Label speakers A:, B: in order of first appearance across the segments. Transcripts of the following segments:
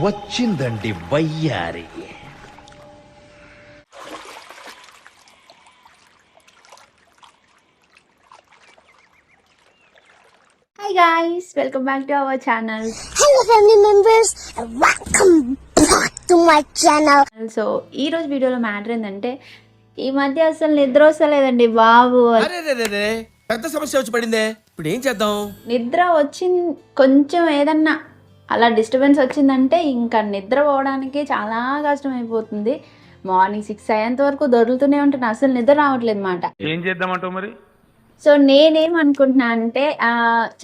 A: వచ్చిందండి వయ్యారి.
B: Hi guys welcome back to our channel
C: Hello family members and welcome back to my channel.
B: So ఈ రోజు వీడియోలో matter ఏంటంటే ఈ మధ్య అసలు నిద్ర వస్తలేదండి బాబు.
D: పెద్ద సమస్య వచ్చి పడిందే. ఇప్పుడు ఏం చేద్దాం?
B: నిద్ర వచ్చింది కొంచెం ఏదన్నా. అలా డిస్టర్బెన్స్ వచ్చిందంటే ఇంకా నిద్ర పోవడానికి చాలా కష్టం అయిపోతుంది మార్నింగ్ సిక్స్ అయ్యేంత వరకు దొరుకుతూనే ఉంటుంది అసలు నిద్ర రావట్లేదు అనమాట
E: ఏం చేద్దామంటావు మరి?
B: సో నేనేం అనుకుంటున్నా అంటే ఆ,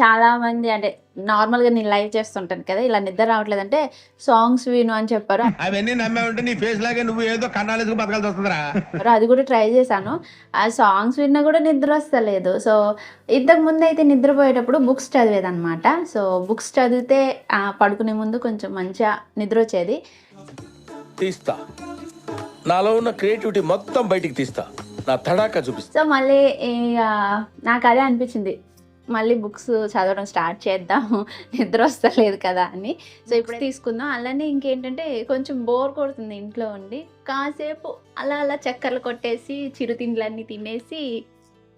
B: చాలా మంది అంటే నార్మల్గా నేను లైవ్ చేస్తుంటాను కదా ఇలా నిద్ర రావట్లేదు అంటే సాంగ్స్ విను అని చెప్పారు.
F: అవన్నీ నమ్మే ఉంటే నీ ఫేస్ లాగే నువ్వు ఏదో కన్నాలేసుకు బతకాల్సి వస్తుందిరా.
B: అది కూడా ట్రై చేశాను. ఆ సాంగ్స్ విన్నా కూడా నిద్ర వస్తలేదు. సో ఇంతకు ముందు అయితే నిద్రపోయేటప్పుడు బుక్స్ చదివేదన్నమాట. సో బుక్స్ చదివితే ఆ, పడుకునే ముందు కొంచెం మంచిగా నిద్ర వచ్చేది.
D: తీస్తా. నాలో ఉన్న క్రియేటివిటీ మొత్తం బయటికి తీస్తా. నా తడాకా చూపిస్తా.
B: సో మళ్ళీ ఇక నాకు అదే అనిపించింది. మళ్ళీ బుక్స్ చదవడం స్టార్ట్ చేద్దాము. నిద్ర వస్తలేదు కదా అని. సో ఇప్పుడు తీసుకుందాం. అలానే ఇంకేంటంటే కొంచెం బోర్ కొడుతుంది ఇంట్లో ఉండి. కాసేపు అలా అలా చక్కర్లు కొట్టేసి చిరుతిండ్లన్నీ తినేసి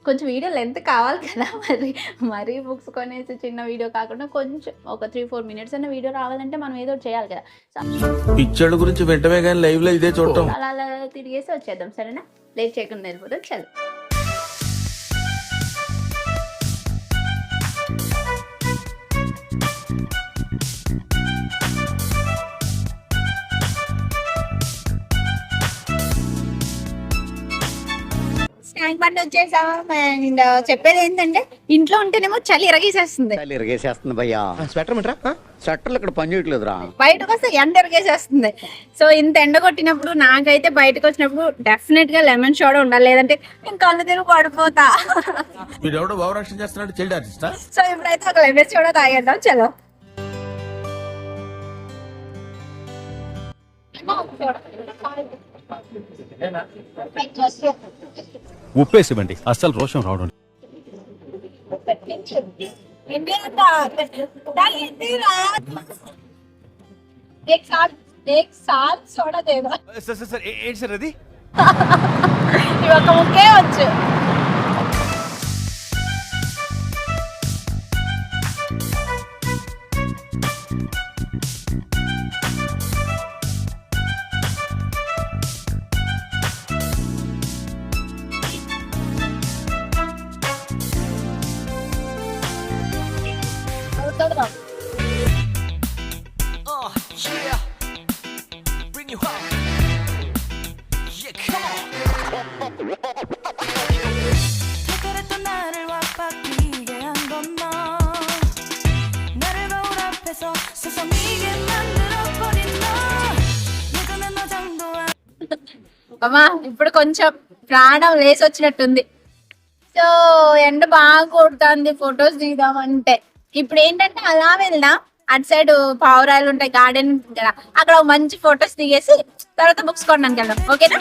B: కొంచెం వీడియో లెంత్ కావాలి కదా మరి. మరీ బుక్స్ కొనేసి చిన్న వీడియో కాకుండా కొంచెం ఒక త్రీ ఫోర్ మినిట్స్ అన్న వీడియో రావాలంటే మనం ఏదో చేయాలి కదా.
D: పిక్చర్ల గురించి వెంటనే కానీ లైవ్లో ఇదే చూడటం.
B: అలా అలా తిరిగేసి వచ్చేద్దాం. సరేనా? లేట్ చేయకుండా వెళ్ళిపోతాం చలో బండి వచ్చేసాం అండ్ చెప్పేది ఏంటంటే ఇంట్లో ఉంటేనేమో చలి ఇరగేసేస్తుంది.
G: చలి ఇరగేసేస్తుంది భయ్యా.
D: స్వెటర్ మిట్రా
G: స్వెటర్లు ఇక్కడ పని చేయట్లేదురా.
B: బయటకు వస్తే ఎండ ఇరగేసేస్తుంది. సో ఇంత ఎండ కొట్టినప్పుడు నాకైతే బయటకు వచ్చినప్పుడు డెఫినెట్గా లెమన్ షోడ ఉండాలి. లేదంటే నేను కళ్ళు తిరుగు పడిపోతా.
D: వీడు ఎవడో భావరక్షణ చేస్తున్నాడు చైల్డ్ ఆర్టిస్టా?
B: సో ఇప్పుడైతే ఒక లెమన్ షోడ తాగేద్దాం. చలో.
E: ఉప్పేసివ్వండి. అస్సలు రోషం రావడం సార్ ఏంటి సార్ అది?
B: ఇవొక ముక్కే వచ్చు. అమ్మా ఇప్పుడు కొంచెం ప్రాణం లేసి వచ్చినట్టుంది సో ఎండ బాగా కొడుతుంది ఫొటోస్ దిగుదామంటే. ఇప్పుడు ఏంటంటే అలా వెళ్దాం. అటు సైడ్ పావురాయలు ఉంటాయి గార్డెన్ కదా. అక్కడ ఒక మంచి ఫొటోస్ దిగేసి తర్వాత బుక్స్ కొనడానికి వెళ్దాం ఓకేనా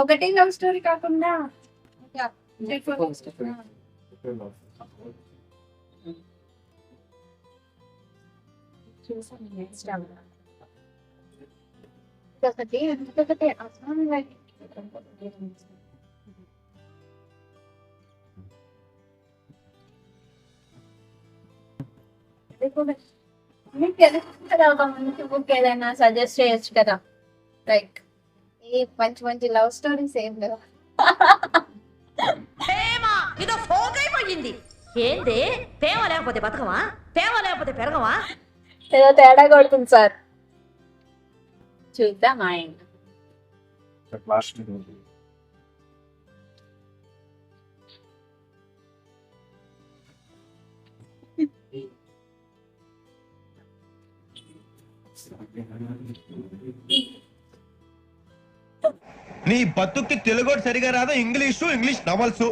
B: ఒకటి లవ్ స్టోరీ కాకుండా ఒకటి అసలు మీకు తెలుసు కదా ఒక మంచి బుక్ ఏదైనా సజెస్ట్ చేయొచ్చు కదా. లైక్ మంచి మంచి లవ్ స్టోరీస్ ఏం లేవు.
H: ఇదో ఫోక్ అయిపోయింది ఏంది? ప్రేమ లేకపోతే బతకమా? ప్రేమ లేకపోతే పెరగమా?
B: ఏదో తేడా కొడుతుంది సార్. చూద్దాం ఆయన.
F: నీ బతుక్కి తెలుగు సరిగా రాదు ఇంగ్లీషు ఇంగ్లీష్ నవల్స్.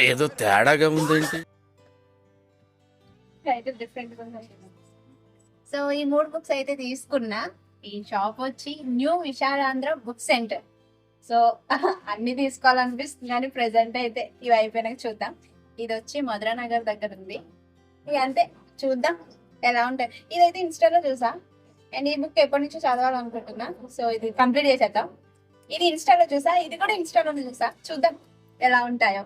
D: ఏదో తేడాగా ఉందేంటి?
B: డిఫరెంట్ సో ఈ మూడు బుక్స్ అయితే తీసుకున్నా. ఈ షాప్ వచ్చి new Visalaandhra book centre so అన్ని తీసుకోవాలనిపిస్తుంది కానీ ప్రెసెంట్ అయితే ఇవి అయిపోయినాక చూద్దాం. ఇది వచ్చి మధురా నగర్ దగ్గర ఉంది. ఇక అంతే చూద్దాం ఎలా ఉంటాయి. ఇదైతే ఇన్స్టాలో చూసా. అండ్ ఈ బుక్ ఎప్పటి నుంచో చదవాలనుకుంటున్నా. సో ఇది కంప్లీట్ చేసేద్దాం. ఇది ఇన్స్టాలో చూసా. ఇది కూడా ఇన్స్టాలోనే చూసా. చూద్దాం ఎలా ఉంటాయో.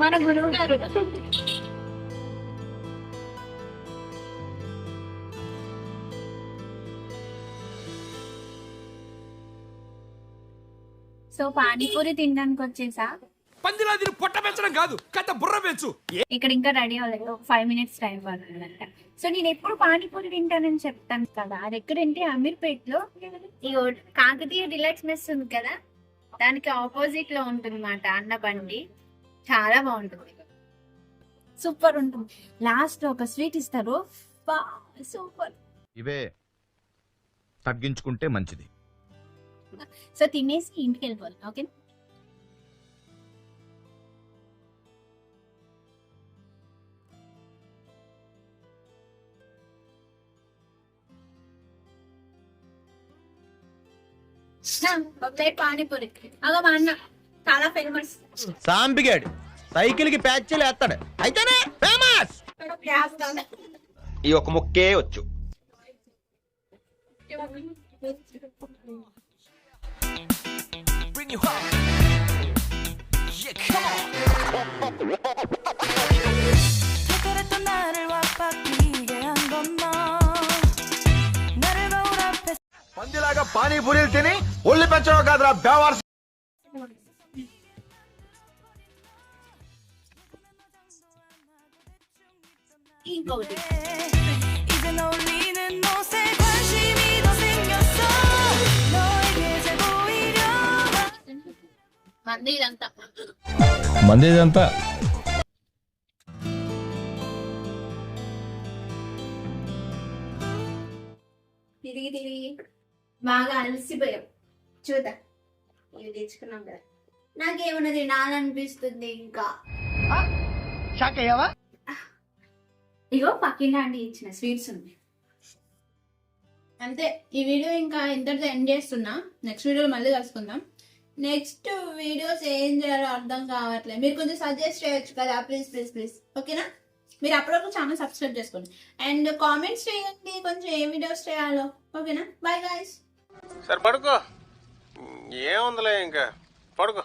B: మన గురువు గారు. సో పానీపూరి తినడానికి వచ్చేసా?
E: పందిలా దీన్ని పొట్ట పెంచడం కాదు కట్ట బుర్ర పెంచు.
B: ఇక్కడ ఇంకా రెడీ అవ్వలేదు ఫైవ్ మినిట్స్ టైం పడుతుందంట. సో నేను ఎప్పుడు పానీపూరి తింటానని చెప్తాను కదా అది ఎక్కడంటే అమీర్పేట్లో ఇగో కాకతీయ రిలాక్స్ మెస్ ఉంది కదా దానికి ఆపోజిట్లో ఉంటుంది మాట అన్న బండి. చాలా బాగుంటుంది. సూపర్ ఉంటుంది. లాస్ట్ ఒక స్వీట్ ఇస్తారు. సూపర్.
A: ఇవే తగ్గించుకుంటే మంచిది.
B: సో తినేసి ఇంటికి వెళ్ళిపోవాలి ఓకే? పానీపూరి. అలా మా అన్న? చాలా ఫేమస్
A: సాంపిగాడు సైకిల్కి ప్యాచ్ లేస్తాడు అయితేనే ఫేమస్ ఈ ఒక ముక్కే వచ్చు. పందిలాగా పానీపూరీలు తిని ఉల్లి పెంచడం కాదురా బేవార్స్
B: ఇంకొకటి మంది ఇదంతా తిరిగి తిరిగి బాగా అలసిపోయాం. చూద్దాం. ఇవి తెచ్చుకున్నాం కదా. అనిపిస్తుంది ఇంకా. షాక్ అయ్యావా? ఇగో పక్కింటి ఆంటీ ఇచ్చిన స్వీట్స్ ఉన్నాయి. అంతే ఈ వీడియో ఇంకా ఇంతటితో ఎండ్ చేస్తున్నా. నెక్స్ట్ వీడియోలో మళ్ళీ కలుసుకుందాం. నెక్స్ట్ వీడియోస్ ఏం చేయాలో అర్థం కావట్లేదు. మీరు కొంచెం సజెస్ట్ చేయొచ్చు కదా ప్లీజ్ ప్లీజ్ ప్లీజ్ ఓకేనా మీరు అప్పటివరకు ఛానల్ సబ్స్క్రైబ్ చేసుకోండి. అండ్ కామెంట్స్ చేయండి కొంచెం ఏ వీడియోస్ చేయాలో. ఓకేనా బాయ్ గాయస్
E: సరే పడుకో. ఏముందిలే ఇంకా? పడుకో.